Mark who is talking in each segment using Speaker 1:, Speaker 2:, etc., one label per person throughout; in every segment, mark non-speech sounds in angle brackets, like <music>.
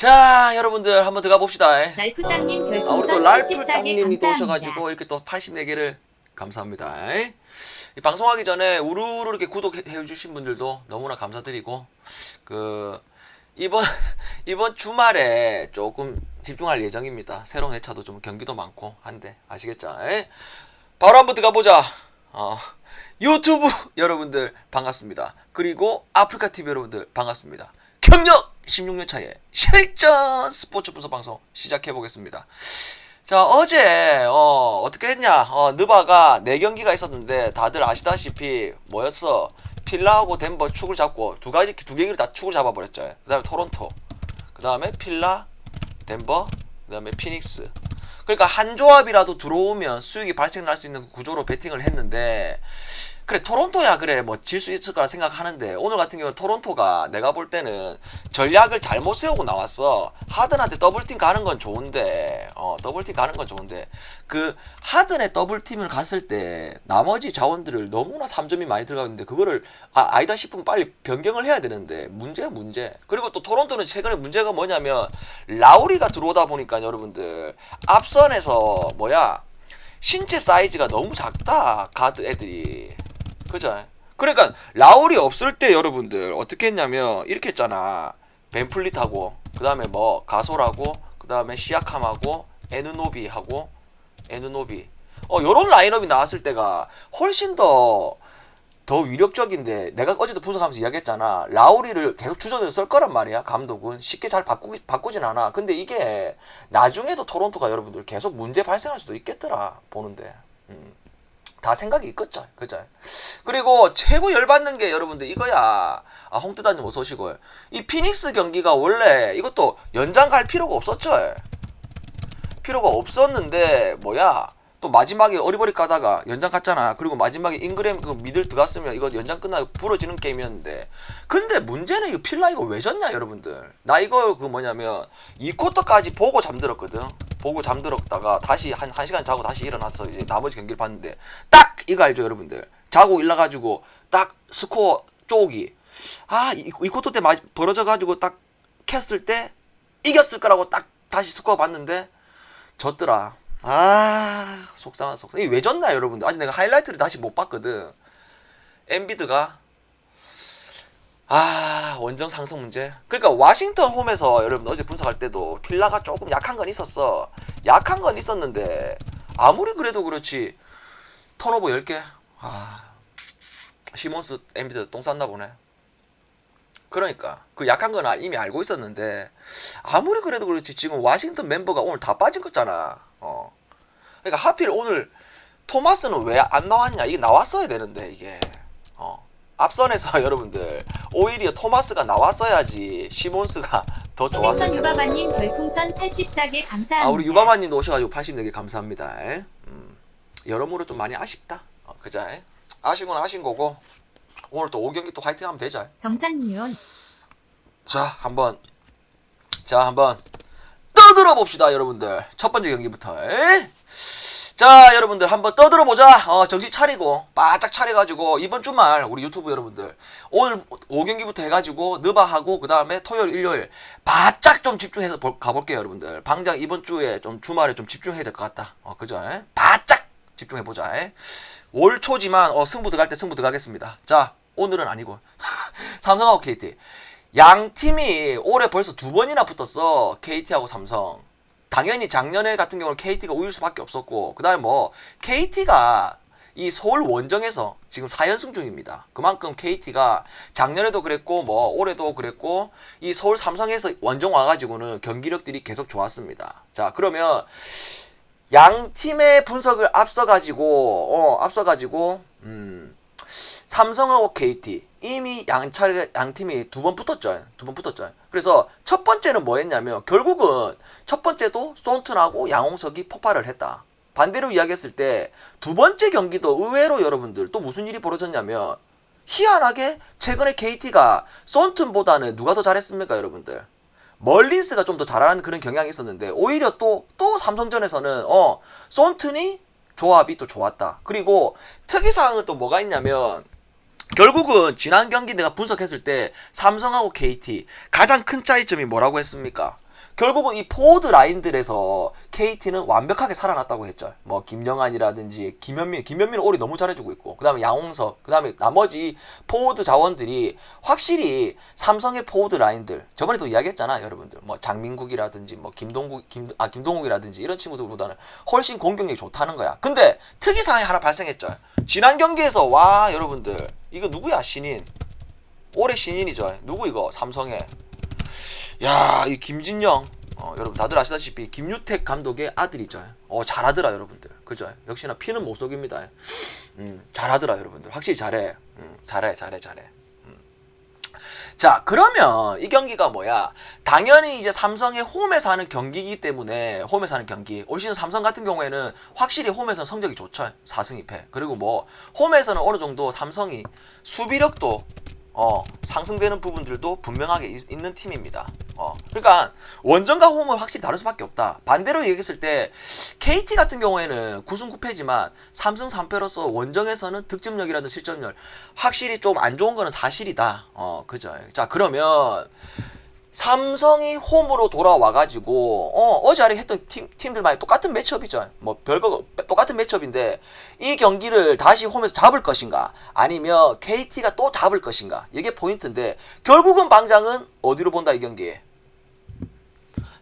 Speaker 1: 자, 여러분들 한번 들어가 봅시다.
Speaker 2: 랄프 땅님
Speaker 1: 아, 우리 또
Speaker 2: 별풍선
Speaker 1: 랄프
Speaker 2: 84개
Speaker 1: 땅님이 또
Speaker 2: 감사합니다.
Speaker 1: 오셔가지고 이렇게 또 84개를 감사합니다. 이 방송하기 전에 우르르 이렇게 구독해 주신 분들도 너무나 감사드리고 그 이번 <laughs> 이번 주말에 조금 집중할 예정입니다. 새로운 회차도 좀 경기도 많고 한데 아시겠죠? 에? 바로 한번 들어가 보자. 어, 유튜브 <laughs> 여러분들 반갑습니다. 그리고 아프리카 TV 여러분들 반갑습니다. 경력 16년 차의 실전 스포츠 분석 방송 시작해 보겠습니다. 자 어제 어, 어떻게 했냐? 어, 느바가 4경기가 있었는데 다들 아시다시피 뭐였어? 필라하고 덴버 축을 잡고 두 가지 두 경기를 다 축을 잡아버렸죠. 그 다음에 토론토 그 다음에 필라 덴버 그 다음에 피닉스. 그러니까 한 조합이라도 들어오면 수익이 발생할 수 있는 구조로 베팅을 했는데 그래 토론토야 그래. 뭐 질 수 있을 거라 생각하는데 오늘 같은 경우는 토론토가 내가 볼 때는 전략을 잘못 세우고 나왔어. 하든한테 더블팀 가는 건 좋은데 어 더블팀 가는 건 좋은데 그 하든에 더블팀을 갔을 때 나머지 자원들을 너무나 3점이 많이 들어가는데 그거를 아, 아니다 싶으면 빨리 변경을 해야 되는데 문제야 문제. 그리고 또 토론토는 최근에 문제가 뭐냐면 라우리가 들어오다 보니까 여러분들. 앞선에서 뭐야? 신체 사이즈가 너무 작다 가드 애들이 그죠? 그러니까 라울이 없을 때 여러분들 어떻게 했냐면 이렇게 했잖아. 벤플릿하고 그 다음에 뭐 가솔하고 그 다음에 시아캄하고 에누노비하고 에누노비. 어 요런 라인업이 나왔을 때가 훨씬 더더 위력적인데 내가 어제도 분석하면서 이야기했잖아. 라우리를 계속 주전을 쓸 거란 말이야 감독은. 쉽게 잘 바꾸기, 바꾸진 않아. 근데 이게 나중에도 토론토가 여러분들 계속 문제 발생할 수도 있겠더라 보는데. 음. 다 생각이 있겠죠. 그죠? 그리고 최고 열받는 게 여러분들 이거야. 아 홍뜨다님 어서 오시고 이 피닉스 경기가 원래 이것도 연장 갈 필요가 없었죠. 필요가 없었는데 뭐야 또 마지막에 어리버리 까다가 연장 갔잖아. 그리고 마지막에 잉그램 그 미들 들어갔으면 이거 연장 끝나고 부러지는 게임이었는데. 근데 문제는 이거 필라 이거 왜 졌냐 여러분들. 나 이거 그 뭐냐면 이 쿼터까지 보고 잠들었거든. 보고 잠들었다가 다시 한, 한 시간 자고 다시 일어나서 이제 나머지 경기를 봤는데 딱 이거 알죠 여러분들. 자고 일어나가지고 딱 스코어 쪼기. 아, 이, 이 쿼터 때 마, 벌어져가지고 딱 켰을 때 이겼을 거라고 딱 다시 스코어 봤는데 졌더라. 아 속상한 속상. 이게 왜 졌나 여러분들? 아직 내가 하이라이트를 다시 못 봤거든. 엔비드가 아 원정 상승 문제. 그러니까 워싱턴 홈에서 여러분 어제 분석할 때도 필라가 조금 약한 건 있었어. 약한 건 있었는데 아무리 그래도 그렇지 턴오버 10개. 아 시몬스 엔비드 똥 쌌나 보네. 그러니까 그 약한 건 이미 알고 있었는데 아무리 그래도 그렇지 지금 워싱턴 멤버가 오늘 다 빠진 거잖아. 어. 그러니까 하필 오늘 토마스는 왜 안 나왔냐? 이게 나왔어야 되는데 이게 어. 앞선에서 <laughs> 여러분들 오히려 토마스가 나왔어야지 시몬스가 <laughs> 더 좋았을 텐데.
Speaker 2: 유바바님 별풍선 84개 감사합니다.
Speaker 1: 아 우리 유바마님도 오셔가지고 84개 감사합니다. 음, 여러모로 좀 많이 아쉽다. 어, 그자. 아쉬운 건 아쉬운 거고 오늘 또 5경기 또 화이팅하면 되자.
Speaker 2: 정산유연
Speaker 1: 자, 한번 자, 한번 떠들어 봅시다, 여러분들. 첫 번째 경기부터. 에? 자, 여러분들 한번 떠들어 보자. 어, 정신 차리고 바짝 차려 가지고 이번 주말 우리 유튜브 여러분들 오늘 5경기부터 해 가지고 느바하고 그 다음에 토요일, 일요일 바짝 좀 집중해서 볼- 가볼게요, 여러분들. 방장 이번 주에 좀 주말에 좀 집중해야 될 것 같다. 어, 그죠? 에? 바짝 집중해 보자. 에? 월 초지만 어, 승부 들어갈 때 승부 들어가겠습니다. 자, 오늘은 아니고 <laughs> 삼성하고 KT. 양 팀이 올해 벌써 두 번이나 붙었어. KT하고 삼성. 당연히 작년에 같은 경우는 KT가 우일 수밖에 없었고, 그 다음에 뭐, KT가 이 서울 원정에서 지금 4연승 중입니다. 그만큼 KT가 작년에도 그랬고, 뭐, 올해도 그랬고, 이 서울 삼성에서 원정 와가지고는 경기력들이 계속 좋았습니다. 자, 그러면, 양 팀의 분석을 앞서가지고, 어, 앞서가지고, 음, 삼성하고 KT 이미 양차례 양 팀이 두 번 붙었죠. 두 번 붙었죠. 그래서 첫 번째는 뭐였냐면 결국은 첫 번째도 손튼하고 양홍석이 폭발을 했다. 반대로 이야기했을 때 두 번째 경기도 의외로 여러분들 또 무슨 일이 벌어졌냐면 희한하게 최근에 KT가 손튼보다는 누가 더 잘했습니까, 여러분들? 멀린스가 좀 더 잘하는 그런 경향이 있었는데 오히려 또또 삼성전에서는 어 손튼이 조합이 또 좋았다. 그리고 특이사항은 또 뭐가 있냐면 결국은 지난 경기 내가 분석했을 때 삼성하고 KT 가장 큰 차이점이 뭐라고 했습니까? 결국은 이 포워드 라인들에서 KT는 완벽하게 살아났다고 했죠. 뭐 김영환이라든지 김현민, 김현민은 올해 너무 잘해주고 있고, 그 다음에 양홍석, 그 다음에 나머지 포워드 자원들이 확실히 삼성의 포워드 라인들 저번에도 이야기했잖아, 여러분들. 뭐 장민국이라든지 뭐 김동국, 김, 아 김동욱이라든지 이런 친구들보다는 훨씬 공격력이 좋다는 거야. 근데 특이 사항이 하나 발생했죠. 지난 경기에서 와 여러분들 이거 누구야 신인? 올해 신인이죠. 누구 이거 삼성의 야, 이 김진영, 어, 여러분 다들 아시다시피 김유택 감독의 아들이죠. 어, 잘하더라 여러분들. 그죠? 역시나 피는 못 속입니다. 음, 잘하더라 여러분들. 확실히 잘해. 음, 잘해, 잘해, 잘해. 음. 자, 그러면 이 경기가 뭐야? 당연히 이제 삼성의 홈에서 하는 경기이기 때문에 홈에서 하는 경기. 올 시즌 삼성 같은 경우에는 확실히 홈에서는 성적이 좋죠. 4승 2패. 그리고 뭐 홈에서는 어느 정도 삼성이 수비력도 어, 상승되는 부분들도 분명하게 있, 는 팀입니다. 어, 그러니까 원정과 홈은 확실히 다를 수밖에 없다. 반대로 얘기했을 때 KT 같은 경우에는 9승 9패지만 3승 3패로서 원정에서는 득점력이라든 실점력 확실히 좀 안 좋은 거는 사실이다. 어, 그죠. 자, 그러면 삼성이 홈으로 돌아와가지고 어, 어제 아래 했던 팀, 팀들만이 똑같은 매첩이죠. 뭐 별거 똑같은 매첩인데 이 경기를 다시 홈에서 잡을 것인가? 아니면 KT가 또 잡을 것인가? 이게 포인트인데 결국은 방장은 어디로 본다 이 경기에?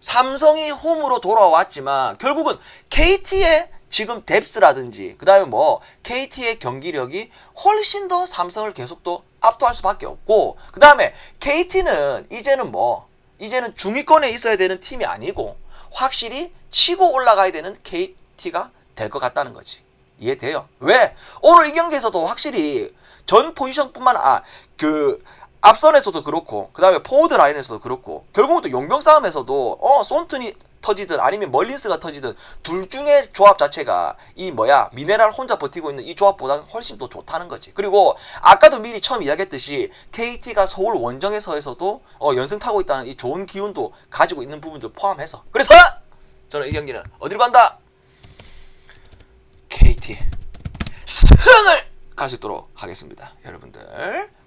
Speaker 1: 삼성이 홈으로 돌아왔지만 결국은 KT의 지금 뎁스라든지 그 다음에 뭐 KT의 경기력이 훨씬 더 삼성을 계속 또 압도할 수밖에 없고 그 다음에 KT는 이제는 뭐 이제는 중위권에 있어야 되는 팀이 아니고 확실히 치고 올라가야 되는 KT가 될 것 같다는 거지 이해돼요? 왜? 오늘 이 경기에서도 확실히 전 포지션뿐만 아 그 앞선에서도 그렇고 그 다음에 포워드 라인에서도 그렇고 결국은 또 용병 싸움에서도 어 손튼이 터지든 아니면 멀린스가 터지든 둘 중에 조합 자체가 이 뭐야 미네랄 혼자 버티고 있는 이 조합보다는 훨씬 더 좋다는 거지. 그리고 아까도 미리 처음 이야기했듯이 KT가 서울 원정에서에서도 어, 연승 타고 있다는 이 좋은 기운도 가지고 있는 부분도 포함해서. 그래서 저는 이 경기는 어디로 간다? KT 승을 갈 수 있도록 하겠습니다 여러분들.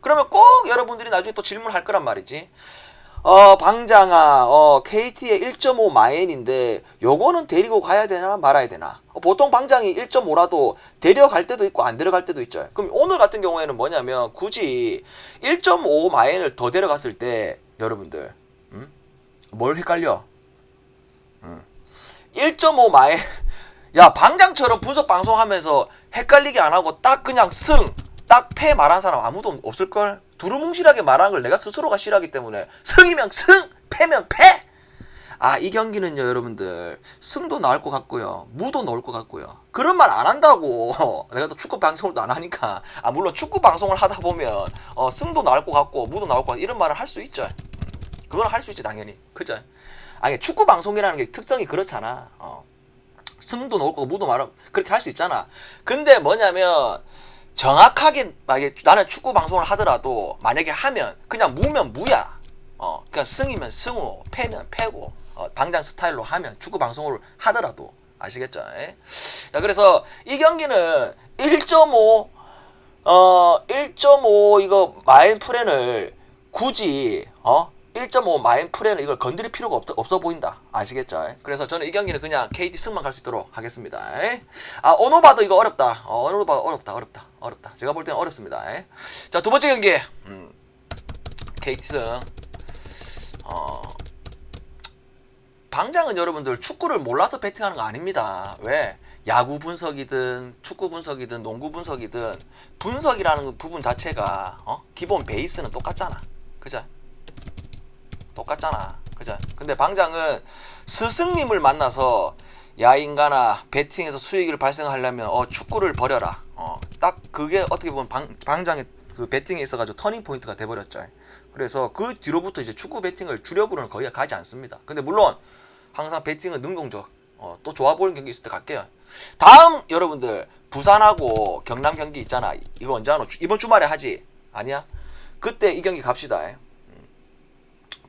Speaker 1: 그러면 꼭 여러분들이 나중에 또 질문할 거란 말이지 어, 방장아, 어, KT의 1.5 마엔인데, 요거는 데리고 가야 되나 말아야 되나? 어, 보통 방장이 1.5라도 데려갈 때도 있고 안 데려갈 때도 있죠. 그럼 오늘 같은 경우에는 뭐냐면, 굳이 1.5 마엔을 더 데려갔을 때, 여러분들, 음? 뭘 헷갈려? 음. 1.5 마엔, <laughs> 야, 방장처럼 분석 방송하면서 헷갈리게 안 하고 딱 그냥 승, 딱 패 말한 사람 아무도 없을걸? 두루뭉실하게 말하는 걸 내가 스스로가 싫어하기 때문에 승이면 승, 패면 패. 아, 이 경기는요, 여러분들. 승도 나올 것 같고요. 무도 나올 것 같고요. 그런 말 안 한다고. <laughs> 내가 또 축구 방송을 또안 하니까. 아, 물론 축구 방송을 하다 보면, 어, 승도 나올 것 같고, 무도 나올 것 같고, 이런 말을 할 수 있죠. 그건 할 수 있지, 당연히. 그죠? 아니, 축구 방송이라는 게 특성이 그렇잖아. 어. 승도 나올 거고, 무도 말하고, 그렇게 할 수 있잖아. 근데 뭐냐면, 정확하게 만약에 나는 축구 방송을 하더라도 만약에 하면 그냥 무면 무야. 어, 그냥 승이면 승으로 패면 패고 어, 방장 스타일로 하면 축구 방송을 하더라도 아시겠죠? 예? 자, 그래서 이 경기는 1.5 어, 1.5 이거 마인 프렌을 굳이 어? 1.5 마인 프렌을 이걸 건드릴 필요가 없, 없어 보인다. 아시겠죠? 그래서 저는 이 경기는 그냥 KT 승만 갈 수 있도록 하겠습니다. 아, 어느 봐도 이거 어렵다. 어, 봐도 어렵다. 어렵다. 어렵다. 제가 볼 때는 어렵습니다. 자, 두 번째 경기. 음, KT 승. 어, 방장은 여러분들 축구를 몰라서 배팅하는 거 아닙니다. 왜? 야구 분석이든 축구 분석이든 농구 분석이든 분석이라는 부분 자체가 어? 기본 베이스는 똑같잖아. 그죠? 똑같잖아. 그죠? 근데 방장은 스승님을 만나서 야 인간아 배팅에서 수익을 발생하려면 어 축구를 버려라. 어 딱 그게 어떻게 보면 방, 방장의 그 배팅에 있어가지고 터닝 포인트가 돼버렸죠. 그래서 그 뒤로부터 이제 축구 배팅을 주력으로는 거의 가지 않습니다. 근데 물론 항상 배팅은 능동적. 어, 또 좋아 보이는 경기 있을 때 갈게요. 다음 여러분들 부산하고 경남 경기 있잖아. 이거 언제 하노? 이번 주말에 하지? 아니야? 그때 이 경기 갑시다.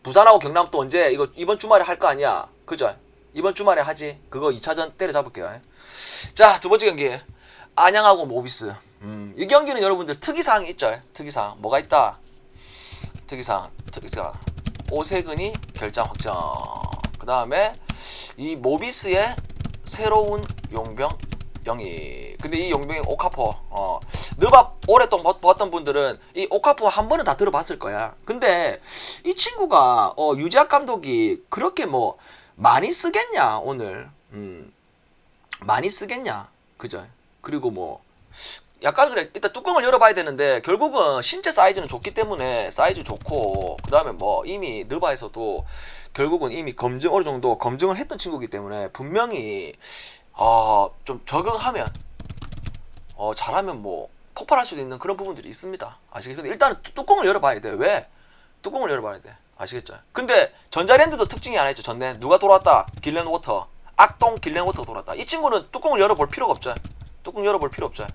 Speaker 1: 음. 부산하고 경남 또 언제 이거 이번 주말에 할 거 아니야? 그죠? 이번 주말에 하지. 그거 2차전 때려잡을게요. 자, 두 번째 경기. 안양하고 모비스. 음, 이 경기는 여러분들 특이사항이 있죠. 특이사항. 뭐가 있다? 특이사항. 특이사항. 오세근이 결장 확정. 그 다음에 이 모비스의 새로운 용병 영이. 근데 이 용병이 오카포. 어. 느바 오랫동안 봐- 봤던 분들은 이 오카포 한 번은 다 들어봤을 거야. 근데 이 친구가 어, 유재학 감독이 그렇게 뭐 많이 쓰겠냐 오늘. 음. 많이 쓰겠냐. 그죠? 그리고 뭐 약간 그래 일단 뚜껑을 열어봐야 되는데 결국은 신체 사이즈는 좋기 때문에 사이즈 좋고 그 다음에 뭐 이미 느바에서도 결국은 이미 검증 어느 정도 검증을 했던 친구이기 때문에 분명히 어 좀 적응하면 어 잘하면 뭐 폭발할 수도 있는 그런 부분들이 있습니다. 아시겠죠? 근데 일단은 뚜- 뚜껑을 열어봐야 돼. 왜? 뚜껑을 열어봐야 돼. 아시겠죠? 근데 전자랜드도 특징이 하나 있죠 전에. 누가 돌아왔다? 길렌 워터. 악동 길렌 워터가 돌아왔다. 이 친구는 뚜껑을 열어볼 필요가 없죠. 뚜껑 열어볼 필요 없죠.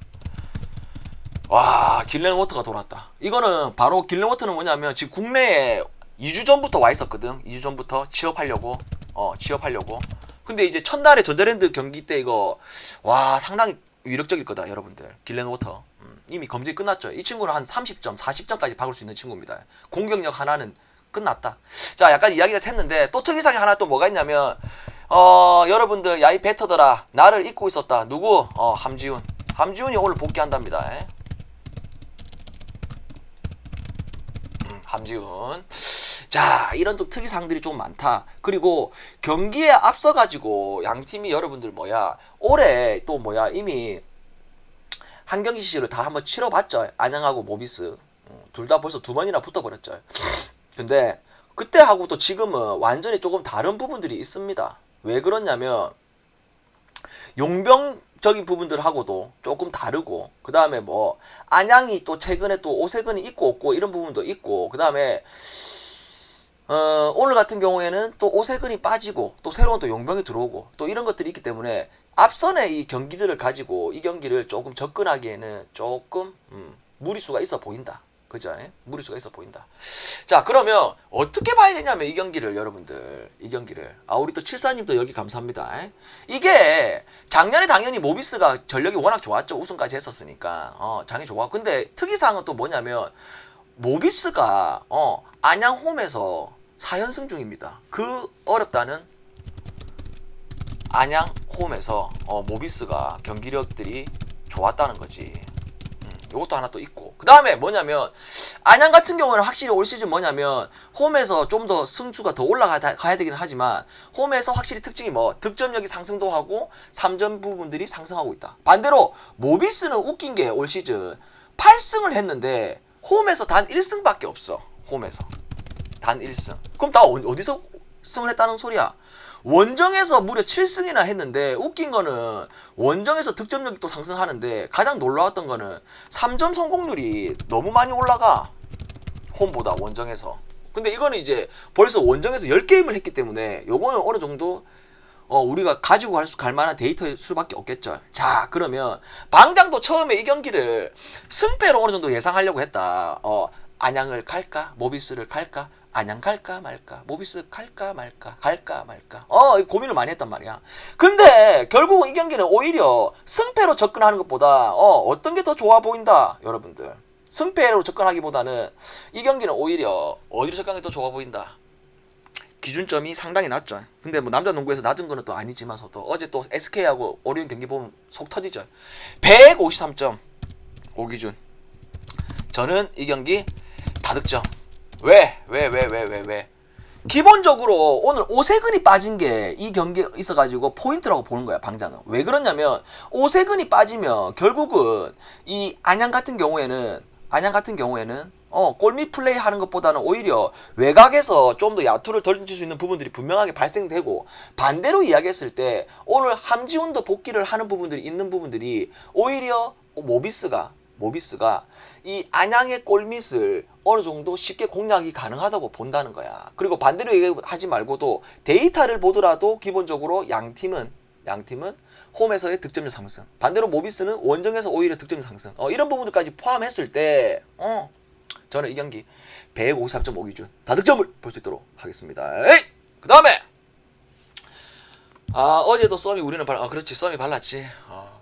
Speaker 1: 와 길렌 워터가 돌아왔다. 이거는 바로 길렌 워터는 뭐냐면 지금 국내에 2주 전부터 와 있었거든. 2주 전부터 취업하려고 어 취업하려고 근데 이제 첫날에 전자랜드 경기 때 이거 와 상당히 위력적일 거다 여러분들. 길렌 워터. 음, 이미 검증이 끝났죠. 이 친구는 한 30점 40점까지 박을 수 있는 친구입니다. 공격력 하나는 끝났다. 자 약간 이야기가 샜는데 또 특이사항이 하나 또 뭐가 있냐면 어 여러분들 야이 베터더라 나를 잊고 있었다. 누구? 어 함지훈. 함지훈이 오늘 복귀한답니다. 예. 음, 함지훈. 자, 이런 또 특이사항들이 좀 많다. 그리고 경기에 앞서 가지고 양 팀이 여러분들 뭐야, 올해 또 뭐야, 이미 한 경기 시를 다 한번 치러봤죠. 안양하고 모비스. 둘 다 벌써 두 번이나 붙어버렸죠. 근데 그때하고 또 지금은 완전히 조금 다른 부분들이 있습니다. 왜 그러냐면, 용병적인 부분들하고도 조금 다르고 그 다음에 뭐 안양이 또 최근에 또 오세근이 있고 없고 이런 부분도 있고 그 다음에 어, 오늘 같은 경우에는 또 오세근이 빠지고 또 새로운 또 용병이 들어오고 또 이런 것들이 있기 때문에 앞선의 이 경기들을 가지고 이 경기를 조금 접근하기에는 조금 음, 무리수가 있어 보인다. 그죠? 예? 무리수가 있어 보인다. 자, 그러면 어떻게 봐야 되냐면 이 경기를 여러분들 이 경기를 아 우리 또 칠사님도 여기 감사합니다. 예? 이게 작년에 당연히 모비스가 전력이 워낙 좋았죠. 우승까지 했었으니까 어 장이 좋아. 근데 특이사항은 또 뭐냐면 모비스가 어 안양 홈에서 4연승 중입니다. 그 어렵다는 안양 홈에서 어, 모비스가 경기력들이 좋았다는 거지. 음, 요것도 하나 또 있고. 그 다음에 뭐냐면, 안양 같은 경우는 확실히 올 시즌 뭐냐면, 홈에서 좀 더 승수가 더 올라가야 되긴 하지만, 홈에서 확실히 특징이 뭐, 득점력이 상승도 하고, 3점 부분들이 상승하고 있다. 반대로, 모비스는 웃긴 게 올 시즌 8승을 했는데, 홈에서 단 1승밖에 없어. 홈에서. 단 1승. 그럼 다 어- 어디서 승을 했다는 소리야? 원정에서 무려 7승이나 했는데 웃긴 거는 원정에서 득점력이 또 상승하는데 가장 놀라웠던 거는 3점 성공률이 너무 많이 올라가. 홈보다 원정에서. 근데 이거는 이제 벌써 원정에서 10게임을 했기 때문에 요거는 어느 정도 어, 우리가 가지고 갈, 수, 갈 만한 데이터일 수밖에 없겠죠. 자, 그러면 방장도 처음에 이 경기를 승패로 어느 정도 예상하려고 했다. 어, 안양을 갈까? 모비스를 갈까? 안양 갈까 말까? 모비스 갈까 말까? 갈까 말까? 어, 이 고민을 많이 했단 말이야. 근데 결국은 이 경기는 오히려 승패로 접근하는 것보다 어, 어떤 게 더 좋아 보인다, 여러분들. 승패로 접근하기보다는 이 경기는 오히려 어디로 접근하는 게 더 좋아 보인다. 기준점이 상당히 낮죠. 근데 뭐 남자 농구에서 낮은 거는 또 아니지만서도 어제 또 SK하고 오리온 경기 보면 속 터지죠. 153점 5기준. 저는 이 경기 다 득점. 왜? 왜? 왜? 왜? 왜? 왜? 기본적으로 오늘 오세근이 빠진 게 이 경기에 있어가지고 포인트라고 보는 거야 방장은 왜 그러냐면 오세근이 빠지면 결국은 이 안양 같은 경우에는 안양 같은 경우에는 어 골밑 플레이 하는 것보다는 오히려 외곽에서 좀 더 야투를 던질 수 있는 부분들이 분명하게 발생되고 반대로 이야기했을 때 오늘 함지훈도 복귀를 하는 부분들이 있는 부분들이 오히려 모비스가 모비스가 이 안양의 골밑을 어느 정도 쉽게 공략이 가능하다고 본다는 거야. 그리고 반대로 얘기하지 말고도 데이터를 보더라도 기본적으로 양 팀은 양 팀은 홈에서의 득점력 상승. 반대로 모비스는 원정에서 오히려 득점 상승. 어, 이런 부분들까지 포함했을 때, 어, 저는 이 경기 153.5 기준 다득점을 볼 수 있도록 하겠습니다. 그 다음에 아 어제도 썸이 우리는 발, 아 그렇지 썸이 발랐지. 어.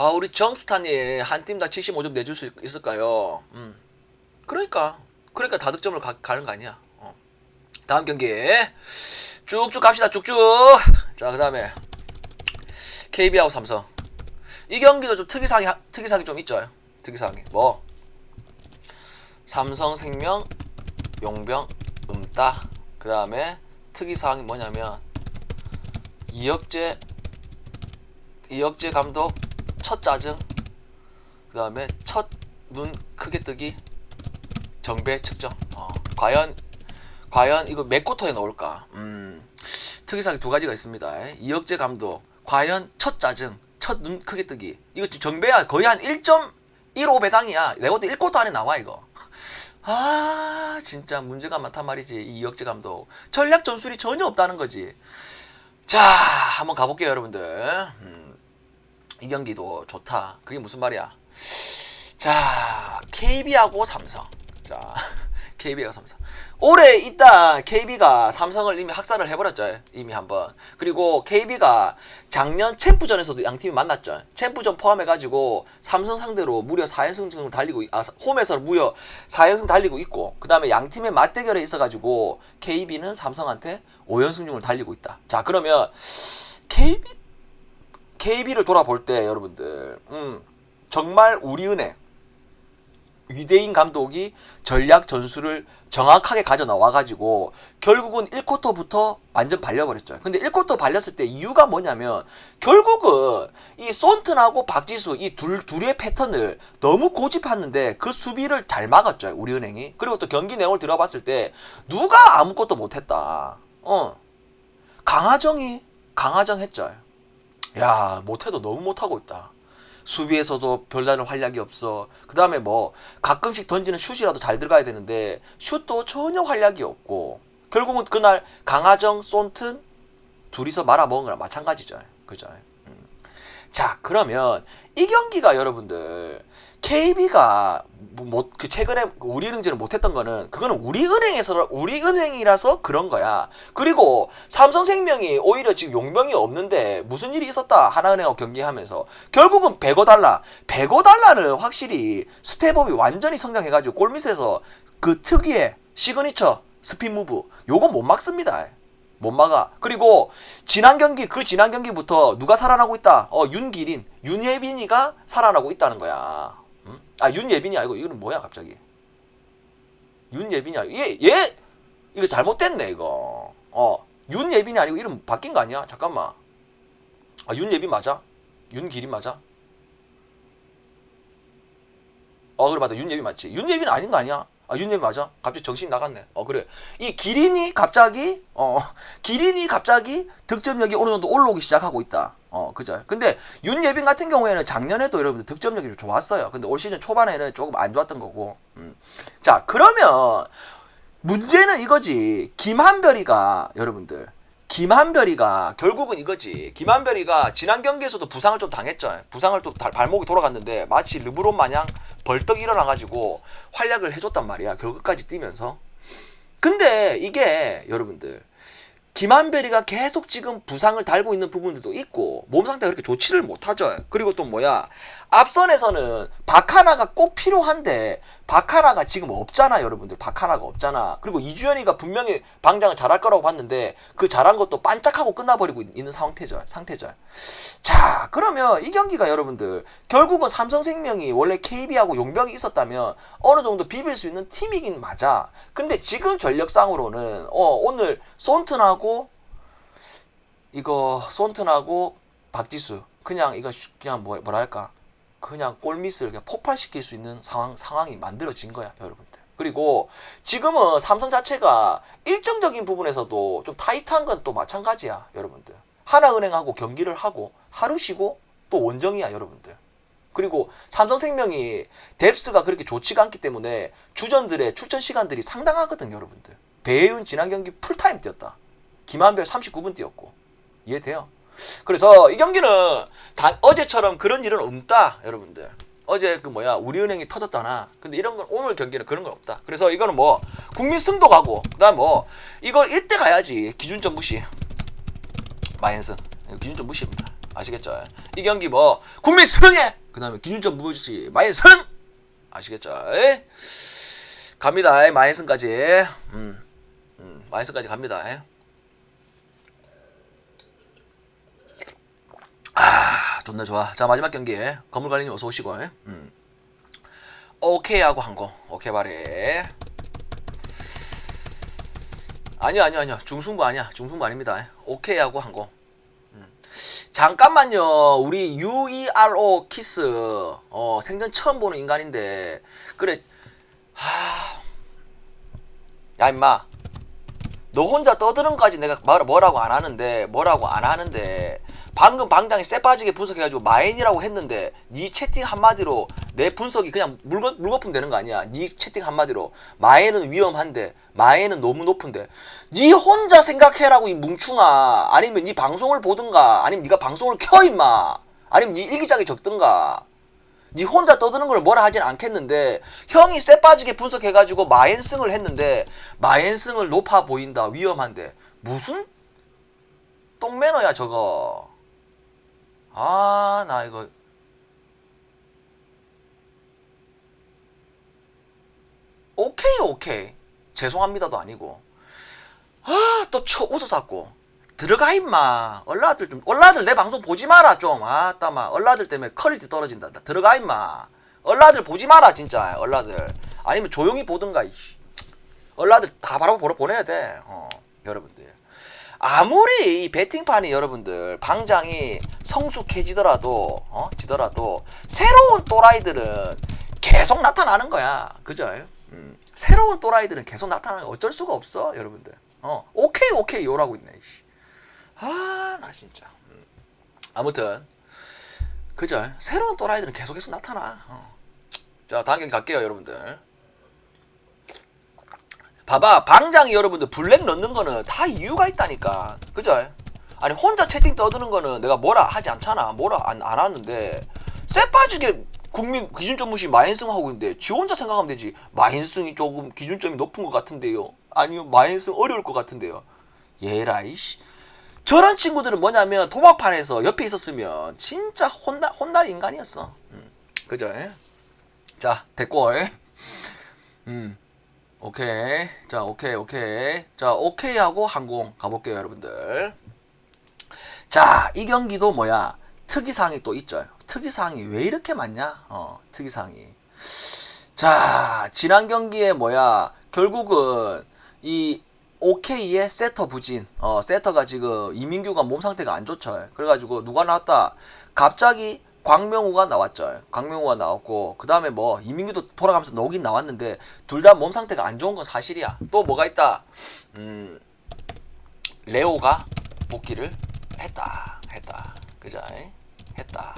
Speaker 1: 아 우리 정스탄이 한팀 다 75점 내줄 수 있- 있을까요? 음. 그러니까 그러니까 다득점을 가, 가는 거 아니야. 어. 다음 경기 쭉쭉 갑시다 쭉쭉. 자 그다음에 KB하고 삼성 이 경기도 좀 특이사항이 하- 특이사항이 좀 있죠. 특이사항이 뭐 삼성생명 용병 음따 그다음에 특이사항이 뭐냐면 이혁재 이혁재 감독 첫 짜증 그 다음에 첫 눈 크게 뜨기 정배 측정. 어, 과연 과연 이거 몇 쿼터에 나올까? 음, 특이사항이 두 가지가 있습니다. 이혁재 감독. 과연 첫 짜증 첫 눈 크게 뜨기. 이거 지금 정배야 거의 한 1.15배당이야. 내가 볼때 1쿼터 안에 나와 이거. 아 진짜 문제가 많단 말이지 이 이혁재 감독. 전략 전술이 전혀 없다는 거지. 자 한번 가볼게요 여러분들. 음, 이 경기도 좋다. 그게 무슨 말이야? 자 KB하고 삼성. 자 <laughs> KB하고 삼성. 올해 일단 KB가 삼성을 이미 학살을 해버렸죠. 이미 한번. 그리고 KB가 작년 챔프전에서도 양 팀이 만났죠. 챔프전 포함해가지고 삼성 상대로 무려 4연승 중을 달리고 있- 아 홈에서 무려 4연승 달리고 있고 그 다음에 양 팀의 맞대결에 있어가지고 KB는 삼성한테 5연승 중을 달리고 있다. 자 그러면 KB KB를 돌아볼 때 여러분들 음, 정말 우리은행 위대인 감독이 전략 전술을 정확하게 가져 나와 가지고 결국은 1쿼터부터 완전 발려버렸죠. 근데 1쿼터 발렸을 때 이유가 뭐냐면 결국은 이 손튼하고 박지수 이 둘 둘의 패턴을 너무 고집했는데 그 수비를 잘 막았죠. 우리은행이. 그리고 또 경기 내용을 들어봤을 때 누가 아무것도 못했다. 어. 강하정이 강하정 했죠. 야 못해도 너무 못하고 있다. 수비에서도 별다른 활약이 없어. 그 다음에 뭐 가끔씩 던지는 슛이라도 잘 들어가야 되는데 슛도 전혀 활약이 없고 결국은 그날 강하정, 손튼 둘이서 말아먹은 거랑 마찬가지죠. 그죠? 음. 자 그러면 이 경기가 여러분들 KB가 뭐그 최근에 우리은행전을 못했던 거는 그거는 우리은행에서 우리은행이라서 그런 거야. 그리고 삼성생명이 오히려 지금 용병이 없는데 무슨 일이 있었다 하나은행하고 경기하면서 결국은 105달러 105달러는 확실히 스텝업이 완전히 성장해가지고 골밑에서 그 특유의 시그니처 스핀 무브 요거 못 막습니다. 못 막아. 그리고 지난 경기 그 지난 경기부터 누가 살아나고 있다. 어 윤기린, 윤예빈이가 살아나고 있다는 거야. 음? 아 윤예빈이 아니고 이거는 뭐야 갑자기? 윤예빈이 아니고 얘 얘 이거 잘못됐네 이거. 어 윤예빈이 아니고 이름 바뀐 거 아니야? 잠깐만. 아 윤예빈 맞아? 윤기린 맞아? 어 그래 맞다 윤예빈 맞지? 윤예빈 아닌 거 아니야? 아 윤예빈 맞아? 갑자기 정신 나갔네. 어 그래. 이 기린이 갑자기 어 <laughs> 기린이 갑자기 득점력이 어느 정도 올라오기 시작하고 있다. 어 그죠. 근데 윤예빈 같은 경우에는 작년에도 여러분들 득점력이 좀 좋았어요. 근데 올 시즌 초반에는 조금 안 좋았던 거고. 음. 자 그러면 문제는 이거지. 김한별이가 여러분들 김한별이가 결국은 이거지. 김한별이가 지난 경기에서도 부상을 좀 당했죠. 부상을 또 발- 발목이 돌아갔는데 마치 르브론 마냥 벌떡 일어나가지고 활약을 해줬단 말이야. 결국까지 뛰면서. 근데 이게 여러분들 김한별이가 계속 지금 부상을 달고 있는 부분들도 있고 몸 상태가 그렇게 좋지를 못하죠. 그리고 또 뭐야 앞선에서는 박하나가 꼭 필요한데 박하나가 지금 없잖아 여러분들 박하나가 없잖아. 그리고 이주연이가 분명히 방장을 잘할 거라고 봤는데 그 잘한 것도 반짝하고 끝나버리고 있는 상태죠. 상태죠. 자 그러면 이 경기가 여러분들 결국은 삼성생명이 원래 KB하고 용병이 있었다면 어느 정도 비빌 수 있는 팀이긴 맞아. 근데 지금 전력상으로는 어 오늘 손튼하고 이거 손튼하고 박지수 그냥 이거 슈- 그냥 뭐 뭐랄까 그냥 골밑을 그냥 폭발시킬 수 있는 상황 상황이 만들어진 거야 여러분들. 그리고 지금은 삼성 자체가 일정적인 부분에서도 좀 타이트한 건 또 마찬가지야 여러분들. 하나은행하고 경기를 하고 하루 쉬고 또 원정이야 여러분들. 그리고 삼성생명이 뎁스가 그렇게 좋지가 않기 때문에 주전들의 출전 시간들이 상당하거든 여러분들. 배혜윤 지난 경기 풀타임 뛰었다. 김한별 39분 뛰었고 이해돼요? 그래서 이 경기는 다 어제처럼 그런 일은 없다 여러분들. 어제 그 뭐야 우리은행이 터졌잖아. 근데 이런 건 오늘 경기는 그런 건 없다. 그래서 이거는 뭐 국민 승도 가고 그다음 뭐 이걸 이때 가야지 기준점 무시. 마이너스 기준점 무시입니다. 아시겠죠? 이 경기 뭐 국민 승해. 그다음에 기준점 무시 마이너스 아시겠죠? 에? 갑니다. 마이슨까지. 음, 음, 마이슨까지 갑니다. 아, 좋네, 좋아. 자, 마지막 경기. 건물관리님 어서 오시고. 음. 오케이 하고 한 거. 오케이 바래. 아니요, 아니요, 아니요. 중승부 아니야. 중승부 아닙니다. 오케이 하고 한 거. 음. 잠깐만요. 우리 UERO 키스 어, 생전 처음 보는 인간인데 그래 하... 야 임마 너 혼자 떠드는까지 내가 말 뭐라고 안 하는데 뭐라고 안 하는데 방금 방장이 쎄 빠지게 분석해가지고 마인이라고 했는데 네 채팅 한마디로 내 분석이 그냥 물거, 물거품 되는 거 아니야. 네 채팅 한마디로. 마인은 위험한데 마인은 너무 높은데. 네 혼자 생각해라고 이 뭉충아. 아니면 네 방송을 보든가. 아니면 네가 방송을 켜 임마. 아니면 네 일기장에 적든가. 네 혼자 떠드는 걸 뭐라 하진 않겠는데 형이 쎄 빠지게 분석해가지고 마엔승을 했는데 마엔승을 높아 보인다. 위험한데. 무슨 똥매너야 저거 아 나 이거. 오케이 오케이. 죄송합니다도 아니고. 아 또 쳐 웃어쌌고 들어가 임마. 얼라들 좀 얼라들 내 방송 보지 마라 좀. 아따 마. 얼라들 때문에 퀄리티 떨어진다. 나 들어가 임마. 얼라들 보지 마라 진짜. 얼라들. 아니면 조용히 보든가. 얼라들 다 바로 보러 보내야 돼. 어, 여러분들 아무리 이 배팅판이 여러분들 방장이 성숙해지더라도 어 지더라도 새로운 또라이들은 계속 나타나는 거야 그죠 음, 새로운 또라이들은 계속 나타나는 거 어쩔 수가 없어 여러분들 어 오케이 오케이 요라고 있네 씨. 아, 나 진짜. 음. 아무튼 그죠? 새로운 또라이들은 계속 계속 나타나. 어. 자, 다음 경기 갈게요, 여러분들. 봐봐, 방장이 여러분들 블랙 넣는 거는 다 이유가 있다니까. 그죠? 아니 혼자 채팅 떠드는 거는 내가 뭐라 하지 않잖아. 뭐라 안, 안 하는데 쎄 빠지게 국민 기준점 무시 마인승 하고 있는데 지 혼자 생각하면 되지. 마인승이 조금 기준점이 높은 것 같은데요. 아니요, 마인승 어려울 것 같은데요. 얘라 이씨. 저런 친구들은 뭐냐면 도박판에서 옆에 있었으면 진짜 혼날 혼날 인간이었어. 음, 그죠? 예? 자 됐고. 예? 음 오케이. 자 오케이 오케이. 자 오케이 하고 항공 가볼게요 여러분들. 자 이 경기도 뭐야 특이사항이 또 있죠. 특이사항이 왜 이렇게 많냐? 어 특이사항이. 자 지난 경기에 뭐야 결국은 이 오케이의 세터 부진. 어, 세터가 지금 이민규가 몸 상태가 안 좋죠. 그래가지고 누가 나왔다? 갑자기 광명우가 나왔죠. 광명우가 나왔고 그 다음에 뭐 이민규도 돌아가면서 나오긴 나왔는데 둘 다 몸 상태가 안 좋은 건 사실이야. 또 뭐가 있다? 음, 레오가 복귀를 했다. 했다. 그죠? 했다.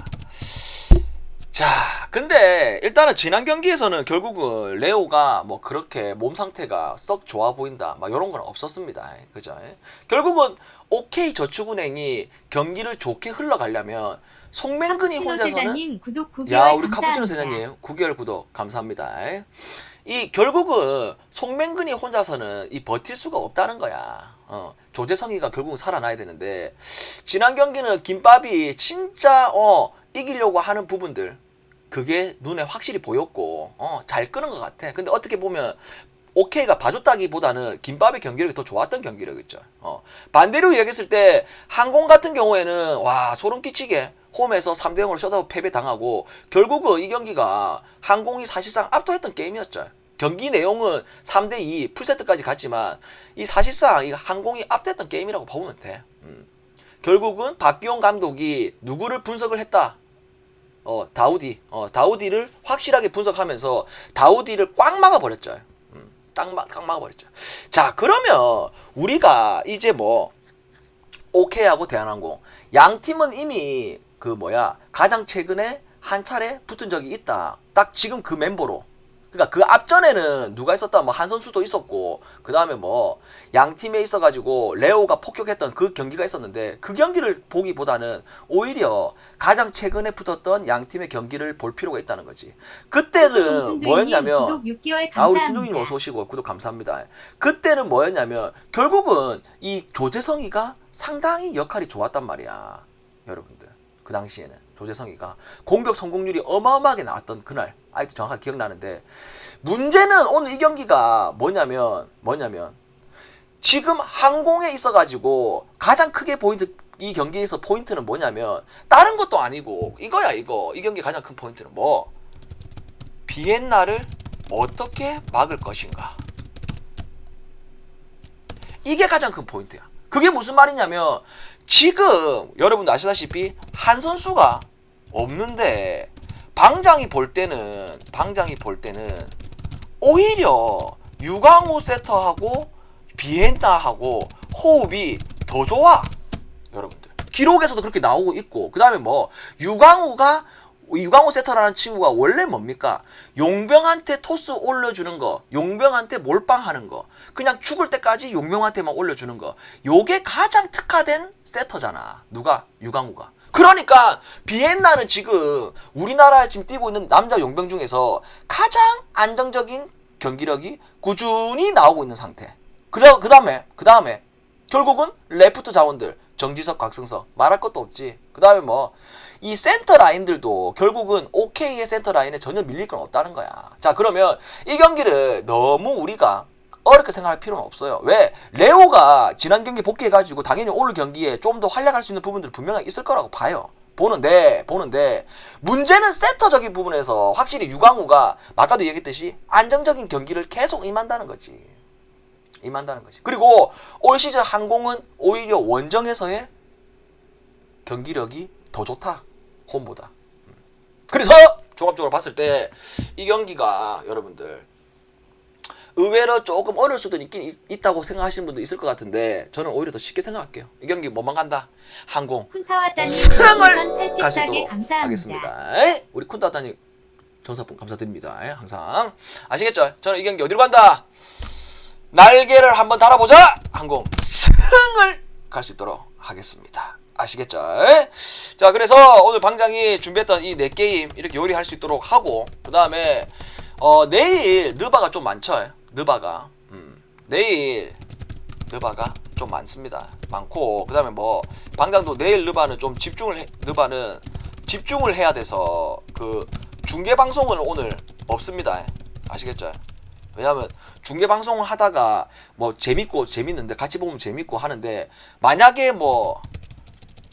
Speaker 1: 자, 근데 일단은 지난 경기에서는 결국은 레오가 뭐 그렇게 몸 상태가 썩 좋아 보인다. 막 이런 건 없었습니다. 그죠? 결국은 OK 저축은행이 경기를 좋게 흘러가려면 송맹근이 혼자서는
Speaker 2: 구독 9개월
Speaker 1: 야, 우리 카푸치노. 세자님 9개월 구독 감사합니다. 이 결국은 송맹근이 혼자서는 이 버틸 수가 없다는 거야. 어, 조재성이가 결국은 살아나야 되는데 지난 경기는 김밥이 진짜 어 이기려고 하는 부분들 그게 눈에 확실히 보였고 어, 잘 끄는 것 같아. 근데 어떻게 보면 오케이가 봐줬다기보다는 김밥의 경기력이 더 좋았던 경기력이죠. 어. 반대로 이야기했을 때 항공 같은 경우에는 와 소름 끼치게 홈에서 3대 0으로 셧아웃 패배 당하고 결국은 이 경기가 항공이 사실상 압도했던 게임이었죠. 경기 내용은 3대 2 풀세트까지 갔지만 이 사실상 이 항공이 압도했던 게임이라고 보면 돼. 음. 결국은 박기용 감독이 누구를 분석을 했다. 어, 다우디. 어, 다우디를 확실하게 분석하면서 다우디를 꽉 막아버렸죠. 음, 딱, 막, 딱 막아버렸죠. 자, 그러면 우리가 이제 뭐, 오케이하고 대한항공. 양 팀은 이미 그 뭐야, 가장 최근에 한 차례 붙은 적이 있다. 딱 지금 그 멤버로. 그러니까 그 앞전에는 누가 있었다 뭐 한 선수도 있었고 그 다음에 뭐 양 팀에 있어가지고 레오가 폭격했던 그 경기가 있었는데 그 경기를 보기보다는 오히려 가장 최근에 붙었던 양 팀의 경기를 볼 필요가 있다는 거지. 그때는 뭐였냐면
Speaker 2: 구독 6개월
Speaker 1: 아 우리. 신동님 어서 오시고 구독 감사합니다. 그때는 뭐였냐면 결국은 이 조재성이가 상당히 역할이 좋았단 말이야, 여러분들. 그 당시에는 조재성이가 공격 성공률이 어마어마하게 나왔던 그날. 아직도 정확하게 기억나는데. 문제는 오늘 이 경기가 뭐냐면 뭐냐면 지금 항공에 있어 가지고 가장 크게 포인트 이 경기에서 포인트는 뭐냐면 다른 것도 아니고 이거야 이거. 이 경기 가장 큰 포인트는 뭐? 비엔나를 어떻게 막을 것인가? 이게 가장 큰 포인트야. 그게 무슨 말이냐면 지금 여러분도 아시다시피 한 선수가 없는데 방장이 볼 때는 방장이 볼 때는 오히려 유광우 세터하고 비엔나하고 호흡이 더 좋아. 여러분들. 기록에서도 그렇게 나오고 있고 그 다음에 뭐 유광우가 유광우 세터라는 친구가 원래 뭡니까 용병한테 토스 올려주는 거 용병한테 몰빵하는 거 그냥 죽을 때까지 용병한테만 올려주는 거 요게 가장 특화된 세터잖아 누가 유광우가 그러니까 비엔나는 지금 우리나라에 지금 뛰고 있는 남자 용병 중에서 가장 안정적인 경기력이 꾸준히 나오고 있는 상태. 그래 그 다음에 그 다음에 결국은 레프트 자원들 정지석, 곽승석 말할 것도 없지. 그 다음에 뭐 이 센터 라인들도 결국은 OK의 센터 라인에 전혀 밀릴 건 없다는 거야. 자 그러면 이 경기를 너무 우리가 어렵게 생각할 필요는 없어요. 왜? 레오가 지난 경기 복귀해가지고 당연히 오늘 경기에 좀 더 활약할 수 있는 부분들 분명히 있을 거라고 봐요. 보는데, 보는데, 문제는 세터적인 부분에서 확실히 유광우가 아까도 얘기했듯이 안정적인 경기를 계속 임한다는 거지. 임한다는 거지. 그리고 올 시즌 항공은 오히려 원정에서의 경기력이 더 좋다. 홈보다. 음. 그래서 종합적으로 봤을 때 이 경기가 여러분들 의외로 조금 어려울 수도 있긴 있, 있다고 생각하시는 분도 있을 것 같은데 저는 오히려 더 쉽게 생각할게요. 이 경기 뭐만 간다. 항공
Speaker 2: 84개
Speaker 1: 가시도록
Speaker 2: 감사합니다.
Speaker 1: 하겠습니다. 우리 쿤다다님 전사품 감사드립니다. 항상 아시겠죠? 저는 이 경기 어디로 간다? 날개를 한번 달아보자. 항공 승을 갈 수 있도록 하겠습니다. 아시겠죠? 자, 그래서 오늘 방장이 준비했던 이 네 게임 이렇게 요리할 수 있도록 하고 그 다음에 어, 내일 느바가 좀 많죠? 느바가 음, 내일 느바가 좀 많습니다. 많고 그 다음에 뭐 방장도 내일 느바는 좀 집중을 해, 느바는 집중을 해야 돼서 그 중계 방송은 오늘 없습니다. 아시겠죠? 왜냐하면 중계 방송을 하다가 뭐 재밌고 재밌는데 같이 보면 재밌고 하는데 만약에 뭐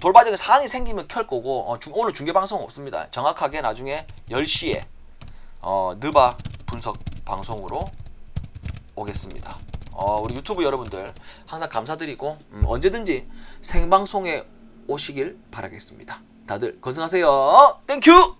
Speaker 1: 돌발적인 상황이 생기면 켤 거고 어, 중- 오늘 중계 방송 없습니다. 정확하게 나중에 10시에 어, 느바 분석 방송으로 오겠습니다. 어, 우리 유튜브 여러분들 항상 감사드리고 음, 언제든지 생방송에 오시길 바라겠습니다. 다들 건승하세요. 땡큐!